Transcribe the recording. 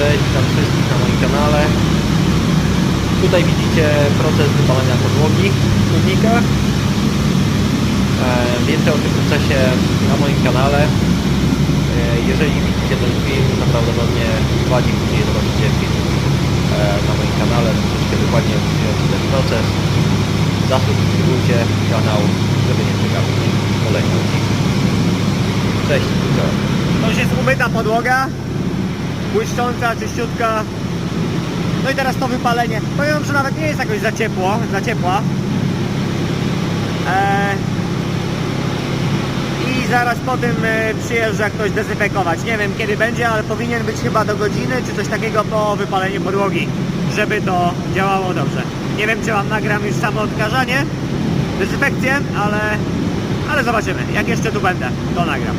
Cześć, witam wszystkich na moim kanale. Tutaj widzicie proces wypalania podłogi w kurnikach. E, Więcej o tym procesie na moim kanale. E, Jeżeli widzicie ten film, to prawdopodobnie dwa dni później zobaczycie film e, na moim kanale, troszeczkę dokładnie opisujący ten proces. Zasubskrybujcie kanał, żeby nie przegapić kolejnych odcinków. Cześć, widziałem. To już jest umyta podłoga, błyszcząca, czyściutka. No i teraz to wypalenie. Powiem, że nawet nie jest jakoś za ciepło, za ciepła. Eee, I zaraz po tym e, przyjeżdża ktoś dezynfekować. Nie wiem kiedy będzie, ale powinien być chyba do godziny czy coś takiego po wypaleniu podłogi, żeby to działało dobrze. Nie wiem czy Wam nagram już samo odkażanie, dezynfekcję, ale, ale zobaczymy. Jak jeszcze tu będę, to nagram.